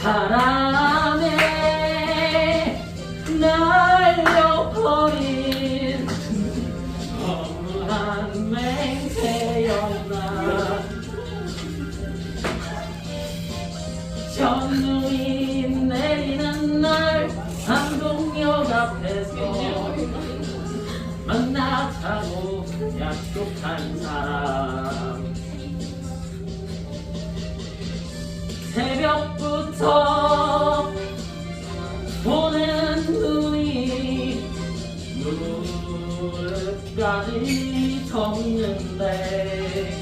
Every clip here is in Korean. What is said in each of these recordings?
바람에 날려버린 맹세였나? 전눈이 내리는 날 한동역 앞에서 만나자고 약속한 사람. 새벽부터 보는 눈 무릎까지 덮는데.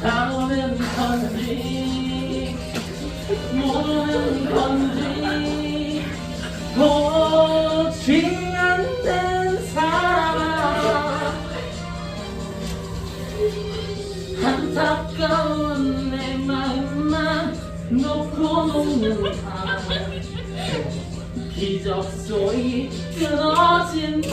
가오는 건지 모르는 건지 보지 않는 사람아 안타까운 내 마음만 놓고 녹는다 一种所以，更多精彩。